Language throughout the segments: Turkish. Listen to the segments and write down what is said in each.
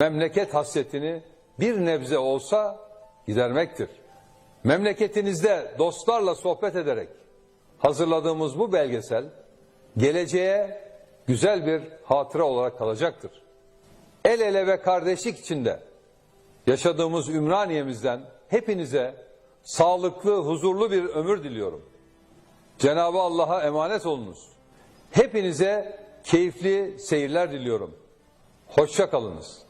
memleket hasretini bir nebze olsa gidermektir. Memleketinizde dostlarla sohbet ederek hazırladığımız bu belgesel geleceğe güzel bir hatıra olarak kalacaktır. El ele ve kardeşlik içinde yaşadığımız Ümraniye'mizden hepinize sağlıklı, huzurlu bir ömür diliyorum. Cenab-ı Allah'a emanet olunuz. Hepinize keyifli seyirler diliyorum. Hoşça kalınız.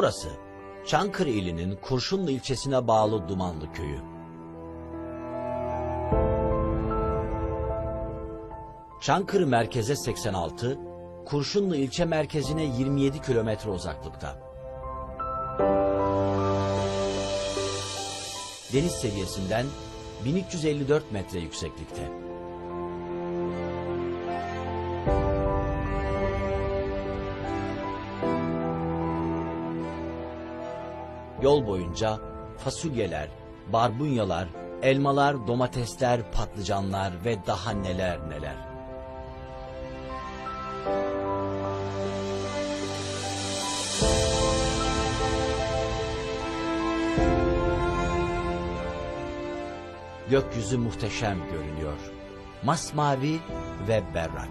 Burası Çankırı ilinin Kurşunlu ilçesine bağlı Dumanlı köyü. Çankırı merkeze 86, Kurşunlu ilçe merkezine 27 kilometre uzaklıkta. Deniz seviyesinden 1354 metre yükseklikte. Yol boyunca fasulyeler, barbunyalar, elmalar, domatesler, patlıcanlar ve daha neler neler. Gökyüzü muhteşem görünüyor. Masmavi ve berrak.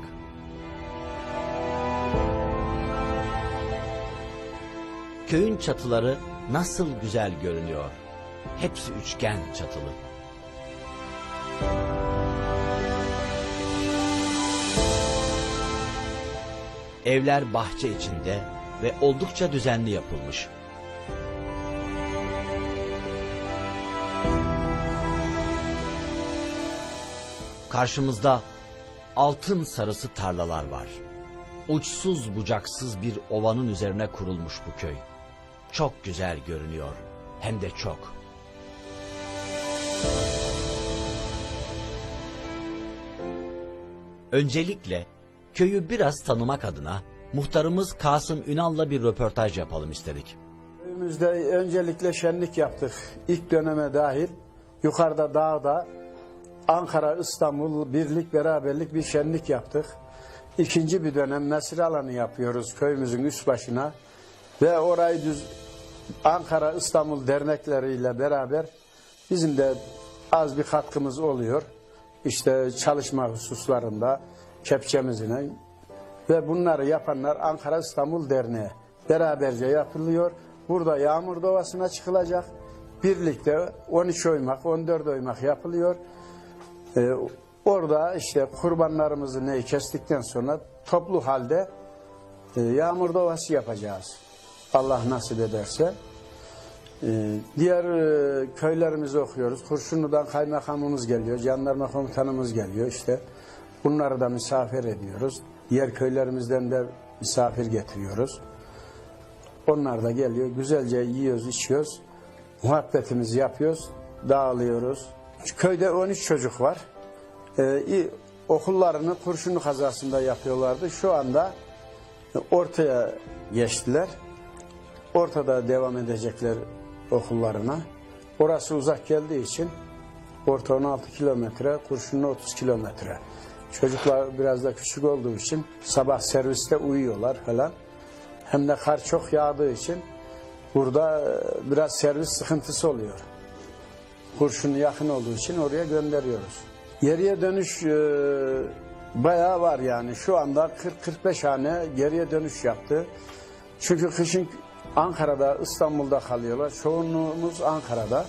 Köyün çatıları nasıl güzel görünüyor. Hepsi üçgen çatılı. Evler bahçe içinde ve oldukça düzenli yapılmış. Karşımızda altın sarısı tarlalar var. Uçsuz bucaksız bir ovanın üzerine kurulmuş bu köy. Çok güzel görünüyor. Hem de çok. Öncelikle köyü biraz tanımak adına muhtarımız Kasım Ünal'la bir röportaj yapalım istedik. Köyümüzde öncelikle şenlik yaptık. İlk döneme dahil yukarıda dağda Ankara, İstanbul birlik beraberlik bir şenlik yaptık. İkinci bir dönem mesire alanı yapıyoruz köyümüzün üst başına. Ve orayı düz Ankara, İstanbul dernekleriyle beraber bizim de az bir katkımız oluyor. İşte çalışma hususlarında kepçemizine ve bunları yapanlar Ankara İstanbul Derneği beraberce yapılıyor. Burada Yağmur Dovası'na çıkılacak. Birlikte 13 oymak, 14 oymak yapılıyor. Ee, orada işte kurbanlarımızı neyi kestikten sonra toplu halde e, Yağmur Dovası yapacağız. Allah nasip ederse. Ee, diğer e, köylerimizi okuyoruz. Kurşunlu'dan kaymakamımız geliyor, jandarma komutanımız geliyor işte. Bunları da misafir ediyoruz. Diğer köylerimizden de misafir getiriyoruz. Onlar da geliyor. Güzelce yiyoruz, içiyoruz. Muhabbetimizi yapıyoruz, dağılıyoruz. Köyde 13 çocuk var. Ee, okullarını kurşunlu kazasında yapıyorlardı. Şu anda ortaya geçtiler. Ortada devam edecekler okullarına. Orası uzak geldiği için orta 16 kilometre, kurşunlu 30 kilometre. Çocuklar biraz da küçük olduğu için sabah serviste uyuyorlar falan. Hem de kar çok yağdığı için burada e, biraz servis sıkıntısı oluyor. Kurşun yakın olduğu için oraya gönderiyoruz. Geriye dönüş e, bayağı var yani. Şu anda 40-45 hane geriye dönüş yaptı. Çünkü kışın Ankara'da, İstanbul'da kalıyorlar. Çoğunluğumuz Ankara'da.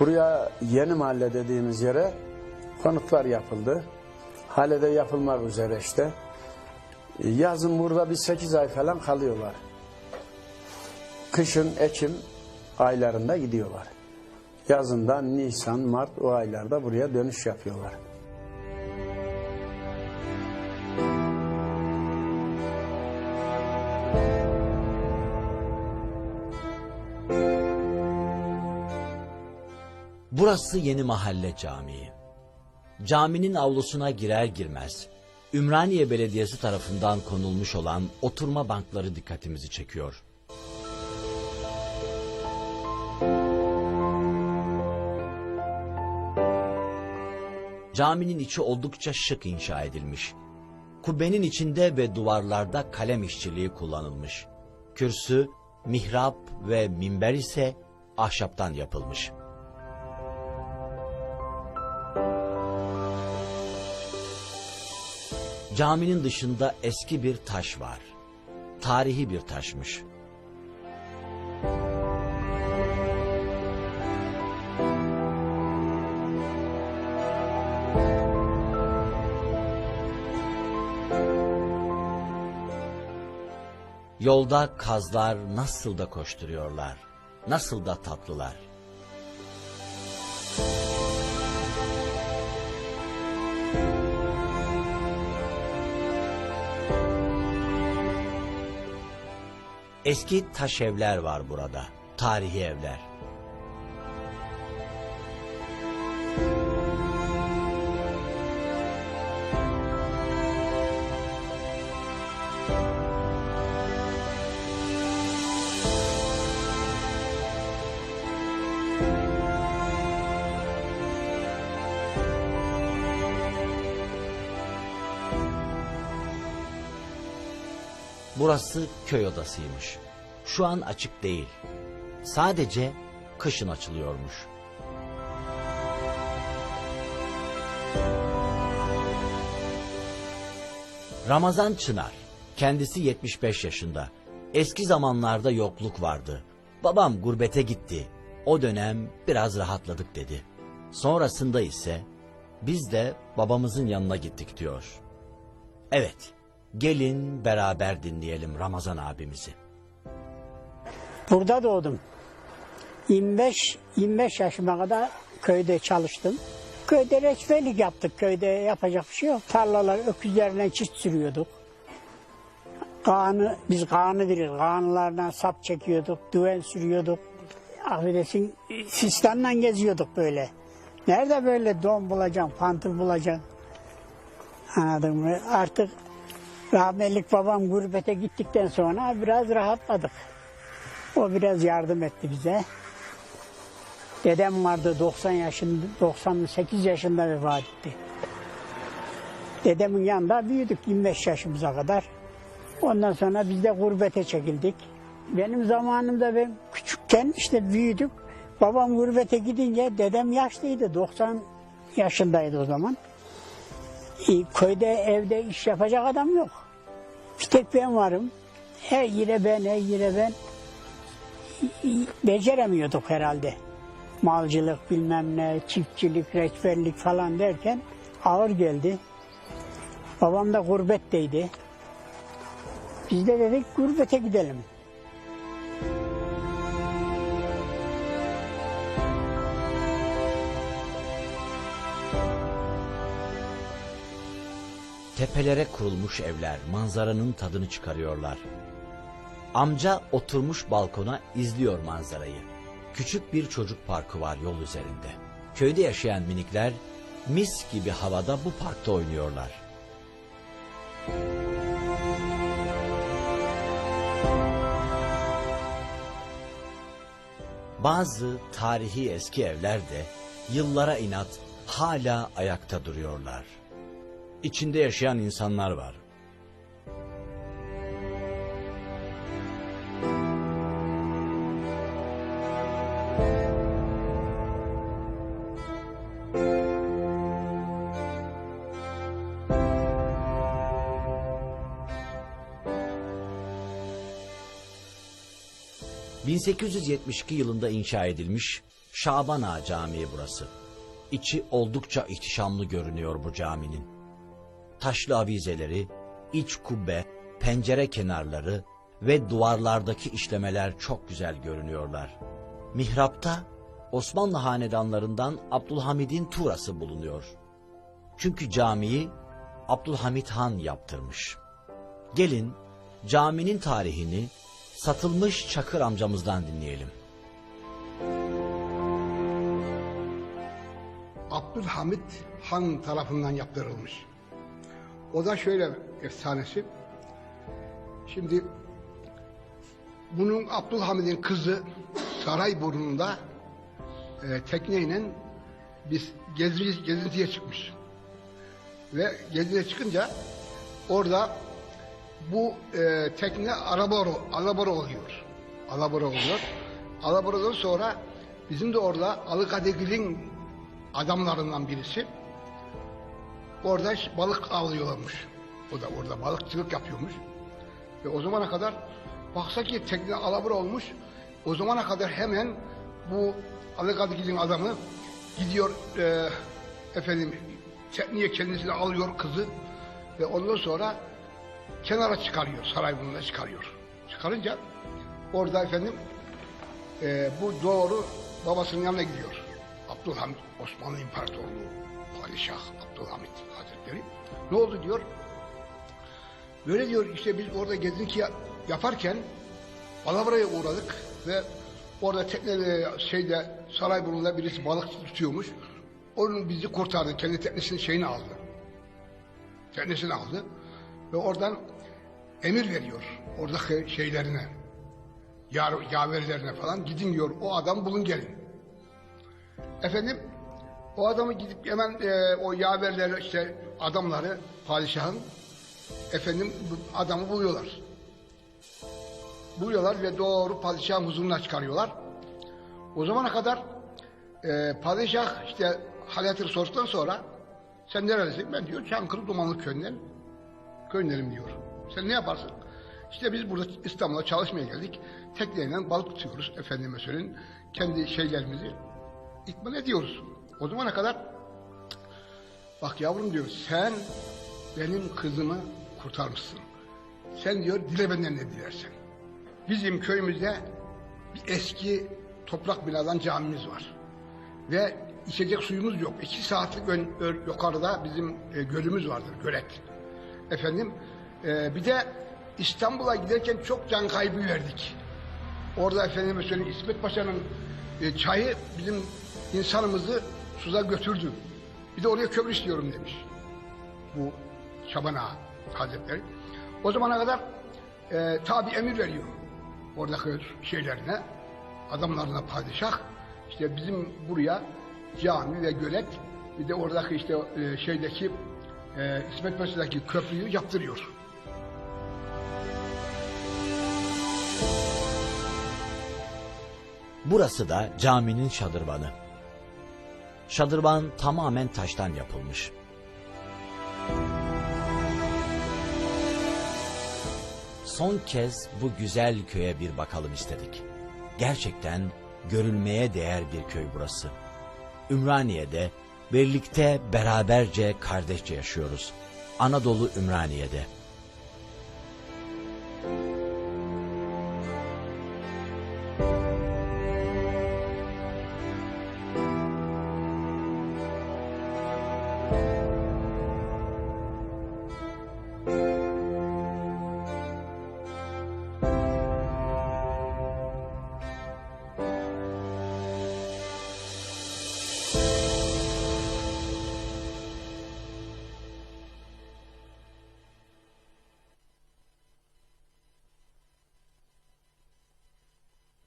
Buraya yeni mahalle dediğimiz yere konutlar yapıldı. Hale de yapılmak üzere işte. Yazın burada bir 8 ay falan kalıyorlar. Kışın Ekim aylarında gidiyorlar. Yazından Nisan, Mart o aylarda buraya dönüş yapıyorlar. Burası Yeni Mahalle Camii. Caminin avlusuna girer girmez Ümraniye Belediyesi tarafından konulmuş olan oturma bankları dikkatimizi çekiyor. Caminin içi oldukça şık inşa edilmiş. Kubbenin içinde ve duvarlarda kalem işçiliği kullanılmış. Kürsü, mihrap ve minber ise ahşaptan yapılmış. Caminin dışında eski bir taş var. Tarihi bir taşmış. Yolda kazlar nasıl da koşturuyorlar, nasıl da tatlılar. Eski taş evler var burada, tarihi evler. Burası köy odasıymış. Şu an açık değil. Sadece kışın açılıyormuş. Ramazan Çınar, kendisi 75 yaşında. Eski zamanlarda yokluk vardı. Babam gurbete gitti. O dönem biraz rahatladık dedi. Sonrasında ise biz de babamızın yanına gittik diyor. Evet, gelin beraber dinleyelim Ramazan abimizi. Burada doğdum. 25 25 yaşıma kadar köyde çalıştım. Köyde reçbelik yaptık. Köyde yapacak bir şey yok. Tarlalar öküzlerine çit sürüyorduk. Kağını, biz kağını bilir. Kağınlardan sap çekiyorduk. Düven sürüyorduk. Affedersin fistanla geziyorduk böyle. Nerede böyle don bulacaksın, pantıl bulacaksın. Anladın mı? Artık rahmetlik babam gurbete gittikten sonra biraz rahatladık. O biraz yardım etti bize. Dedem vardı 90 yaşında, 98 yaşında vefat etti. Dedemin yanında büyüdük 25 yaşımıza kadar. Ondan sonra biz de gurbete çekildik. Benim zamanımda ben küçükken işte büyüdük. Babam gurbete gidince dedem yaşlıydı. 90 yaşındaydı o zaman. Köyde evde iş yapacak adam yok. Bir tek ben varım. Her yere ben, her yere ben beceremiyorduk herhalde. Malcılık bilmem ne, çiftçilik, reçberlik falan derken ağır geldi. Babam da gurbetteydi. Biz de dedik gurbete gidelim. Tepelere kurulmuş evler manzaranın tadını çıkarıyorlar. Amca oturmuş balkona izliyor manzarayı. Küçük bir çocuk parkı var yol üzerinde. Köyde yaşayan minikler mis gibi havada bu parkta oynuyorlar. Bazı tarihi eski evler de yıllara inat hala ayakta duruyorlar. İçinde yaşayan insanlar var. ...1872 yılında inşa edilmiş Şaban Ağa Camii burası. İçi oldukça ihtişamlı görünüyor bu caminin. Taşlı avizeleri, iç kubbe, pencere kenarları ve duvarlardaki işlemeler çok güzel görünüyorlar. Mihrapta Osmanlı hanedanlarından Abdülhamid'in tuğrası bulunuyor. Çünkü camiyi Abdülhamid Han yaptırmış. Gelin caminin tarihini satılmış Çakır amcamızdan dinleyelim. Abdülhamit Han tarafından yaptırılmış. O da şöyle efsanesi. Şimdi bunun Abdülhamid'in kızı Sarayburnu'nda e, tekneyle biz gezi, gezintiye çıkmış. Ve gezintiye çıkınca orada bu e, tekne alabora, alabora oluyor. Alabora oluyor. Alaboradan sonra bizim de orada Alıkadegil'in adamlarından birisi orada balık avlıyorlarmış. O da orada balıkçılık yapıyormuş. Ve o zamana kadar baksa ki tekne alabora olmuş. O zamana kadar hemen bu Alıkadegil'in adamı gidiyor e, efendim tekneye kendisini alıyor kızı ve ondan sonra kenara çıkarıyor, Sarayburnu'na çıkarıyor. Çıkarınca orada efendim e, bu doğru babasının yanına gidiyor. Abdülhamit, Osmanlı İmparatorluğu, Padişah Abdülhamit Hazretleri. Ne oldu diyor. Böyle diyor işte biz orada gezinti ya- yaparken Palavra'ya uğradık ve orada tekne şeyde Sarayburnu'nda birisi balık tutuyormuş. Onun bizi kurtardı. Kendi teknesinin şeyini aldı. Teknesini aldı. Ve oradan emir veriyor. Oradaki şeylerine. Yar, yaverlerine falan. Gidin diyor. O adam bulun gelin. Efendim o adamı gidip hemen e, o yaverleri işte adamları padişahın efendim adamı buluyorlar. Buluyorlar ve doğru padişahın huzuruna çıkarıyorlar. O zamana kadar e, padişah işte haletini sorduktan sonra sen nerelisin? Ben diyor Çankırı Dumanlı köyünden köyündenim diyor. Sen ne yaparsın? İşte biz burada İstanbul'a çalışmaya geldik. Tekneyle balık tutuyoruz efendime söyleyeyim. Kendi şeylerimizi ikmal ediyoruz. O zamana kadar bak yavrum diyor sen benim kızımı kurtarmışsın. Sen diyor dile benden ne dilersen. Bizim köyümüzde bir eski toprak binadan camimiz var. Ve içecek suyumuz yok. İki saatlik ön, ön- yukarıda bizim e, gölümüz vardır, gölet. Efendim, e, bir de İstanbul'a giderken çok can kaybı verdik. Orada efendime söyleyeyim İsmet Paşa'nın e, çayı bizim insanımızı suza götürdü. Bir de oraya köprü istiyorum demiş. Bu Şaban Ağa Hazretleri. O zamana kadar e, tabi emir veriyor. Oradaki şeylerine, adamlarına padişah. İşte bizim buraya cami ve gölet bir de oradaki işte e, şeydeki e, İsmet Paşa'daki köprüyü yaptırıyor. Burası da caminin şadırvanı. Şadırvan tamamen taştan yapılmış. Son kez bu güzel köye bir bakalım istedik. Gerçekten görülmeye değer bir köy burası. Ümraniye'de birlikte beraberce kardeşçe yaşıyoruz. Anadolu Ümraniye'de. you